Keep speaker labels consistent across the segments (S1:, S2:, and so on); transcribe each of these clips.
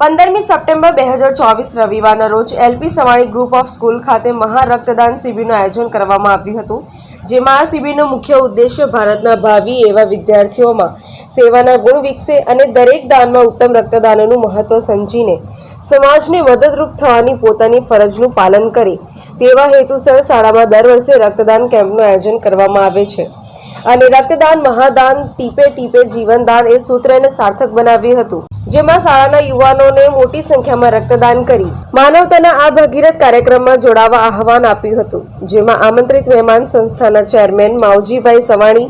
S1: પંદરમી સપ્ટેમ્બર બે હજાર ચોવીસ રવિવારના રોજ L P Savani group of school ખાતે મહા રક્તદાન શિબિરનું આયોજન કરવામાં આવ્યું હતું, જેમાં આ શિબિરનો મુખ્ય ઉદ્દેશ્ય ભારતના ભાવિ એવા વિદ્યાર્થીઓમાં સેવાના ગુણ વિકસે અને દરેક દાનમાં ઉત્તમ રક્તદાનનું મહત્વ સમજીને સમાજને મદદરૂપ થવાની પોતાની ફરજનું પાલન કરે, તેવા હેતુસર શાળામાં દર વર્ષે રક્તદાન કેમ્પનું આયોજન કરવામાં આવે છે. અને રક્તદાન, મહાદાન, ટીપે ટીપે જીવનદાન એ સૂત્રને સાર્થક બનાવ્યું હતું, જેમાં શાળાના યુવાનોને મોટી સંખ્યામાં રક્તદાન કરી, માનવતાના આ ભગીરથ કાર્યક્રમમાં જોડાવા આહવાન આપ્યું હતું, જેમાં આમંત્રિત મહેમાન સંસ્થાના chairman Mavjibhai Savani,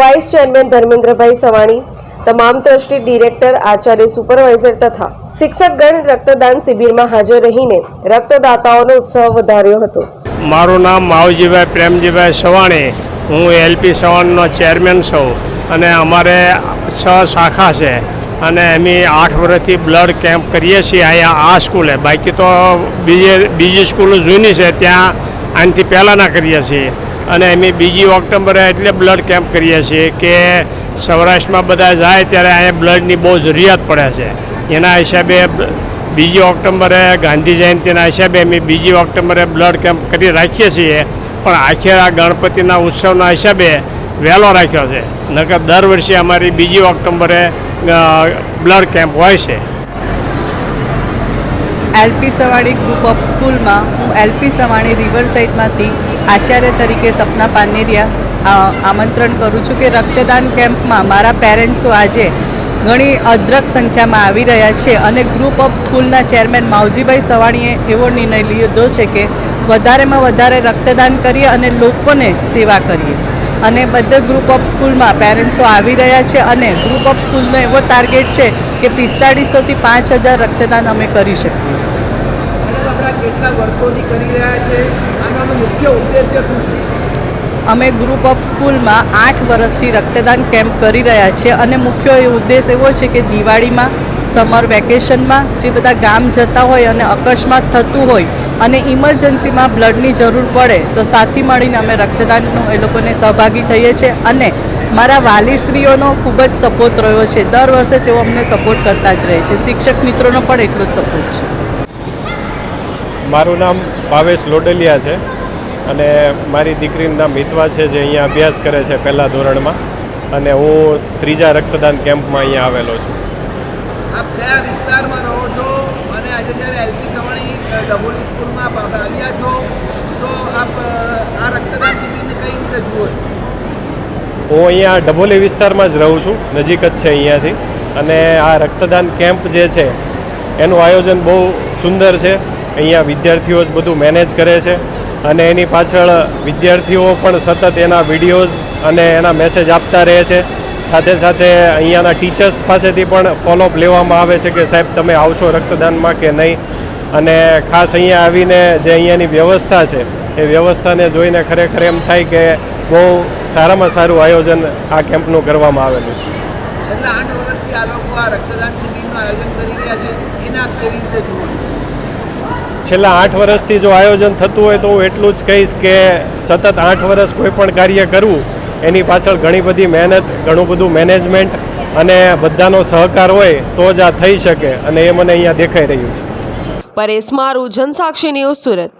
S1: vice chairman Dharmendrabhai Savani, તમામ ટ્રસ્ટી ડિરેક્ટર, આચાર્ય સુપરવાઇઝર તથા શિક્ષકગણ રક્તદાન શિબિરમાં હાજર રહીને રક્તદાતાઓનો ઉત્સાહ વધાર્યો હતો.
S2: મારું નામ માવજીભાઈ પ્રેમજીભાઈ સવાણી હું એલપી સવનનો ચેરમેન છું અને અમારે છ શાખા છે અને અમે આઠ વર્ષથી બ્લડ કેમ્પ કરીએ છીએ અહીંયા આ સ્કૂલે બાકી તો બીજે, બીજી સ્કૂલો જૂની છે, ત્યાં આનાથી પહેલાંના કરીએ છીએ. અને અમે બીજી ઓક્ટોબરે એટલે બ્લડ કેમ્પ કરીએ છીએ કે સૌરાષ્ટ્રમાં બધા જાય ત્યારે અહીંયા બ્લડની બહુ જરૂરિયાત પડે છે. એના હિસાબે બીજી ઓક્ટોબરે ગાંધી જયંતિના હિસાબે અમે બીજી ઓક્ટોબરે બ્લડ કેમ્પ કરી રાખીએ છીએ. પણ આખરે આ ગણપતિના ઉત્સવના હિસાબે વહેલો રાખ્યો છે. નકર દર વર્ષે અમારી બીજી ઓક્ટોબરે બ્લડ કેમ્પ હોય છે.
S3: એલપી સવાણી ગ્રુપ ઓફ સ્કૂલમાં હું એલપી સવાણી રિવર સાઈડમાંથી આચાર્ય તરીકે સપના પાનેરિયા આમંત્રણ કરું છું કે રક્તદાન કેમ્પમાં મારા પેરેન્ટ્સો આજે ઘણી અદ્રક સંખ્યામાં આવી રહ્યા છે અને ગ્રુપ ઓફ સ્કૂલના ચેરમેન માવજીભાઈ સવાણીએ એવો નિર્ણય લીધો છે કે વધારેમાં વધારે રક્તદાન કરીએ અને લોકોને સેવા કરીએ. અને બધા ગ્રુપ ઓફ સ્કૂલમાં પેરેન્ટ્સો આવી રહ્યા છે અને ગ્રુપ ઓફ સ્કૂલનો એવો ટાર્ગેટ છે કે પિસ્તાળીસોથી પાંચ હજાર રક્તદાન અમે કરી શકીએ.
S4: કેટલા વર્ષોથી કરી રહ્યા છે? આનો મુખ્ય ઉદ્દેશ્ય શું છે?
S3: અમે ગ્રુપ ઓફ સ્કૂલમાં આઠ વર્ષથી રક્તદાન કેમ્પ કરી રહ્યા છીએ અને મુખ્ય એ ઉદ્દેશ એવો છે કે દિવાળીમાં સમર વેકેશનમાં જે બધા ગામ જતા હોય અને અકસ્માત થતું હોય અને ઇમરજન્સીમાં બ્લડની જરૂર પડે તો સાથી મળીને અમે રક્તદાનનું એ લોકોને સહભાગી થઈએ છીએ અને મારા વાલીશ્રીઓનો ખૂબ જ સપોર્ટ રહ્યો છે. દર વર્ષે તેઓ અમને સપોર્ટ કરતા જ રહે છે. શિક્ષક મિત્રોનો પણ એટલો જ સપોર્ટ છે.
S5: મારું નામ ભાવેશ લોડલિયા છે. અને મારી દીકરીનું નામ મિતવા છે જે અહીંયા અભ્યાસ કરે છે પહેલાં ધોરણમાં. અને હું ત્રીજા રક્તદાન કેમ્પમાં અહીંયા આવેલો છું.
S4: આપ કયા વિસ્તારમાં રહો છો? અને આજે જ્યારે એલપી સવાણી અ, સ્કૂલમાં આપ આવ્યા છો તો આપ આ રક્તદાન શિબિરને કઈ રીતે જુઓ છો?
S5: હું અહીંયા ડભોલી વિસ્તારમાં જ રહું છું નજીક જ છે અહીંયાથી. અને આ રક્તદાન કેમ્પ જે છે એનું આયોજન બહુ સુંદર છે. અહીંયા વિદ્યાર્થીઓ જ બધું મેનેજ કરે છે. અને એની પાછળ વિદ્યાર્થીઓ પણ સતત એના વિડીયોઝ અને એના મેસેજ આપતા રહે છે. સાથે સાથે અહીંયાના ટીચર્સ પાસેથી પણ ફોલોઅપ લેવામાં આવે છે કે સાહેબ, તમે આવશો રક્તદાનમાં કે નહીં? અને ખાસ અહીંયા આવીને જે અહીંયાની વ્યવસ્થા છે, એ વ્યવસ્થાને જોઈને ખરેખર એમ થાય કે બહુ સારામાં સારું આયોજન આ કેમ્પનું કરવામાં આવેલું છે.
S4: છેલ્લા આઠ વર્ષથી આ લોકો આ રક્તદાન શિબિરનું આયોજન કરી રહ્યા છે. એના કેવી રીતે જુઓ
S5: છેલ્લા આઠ વર્ષથી જો આયોજન થતું હોય તો હું એટલું જ કહીશ કે સતત આઠ વર્ષ કોઈ પણ કાર્ય કરવું, એની પાછળ ઘણી બધી મહેનત, ઘણું બધું મેનેજમેન્ટ અને બધાનો સહકાર હોય તો જ આ થઈ શકે અને એ મને અહીંયા દેખાઈ રહ્યું છે.
S1: પરેશ મારું, જનસાક્ષી ન્યૂઝ સુરત.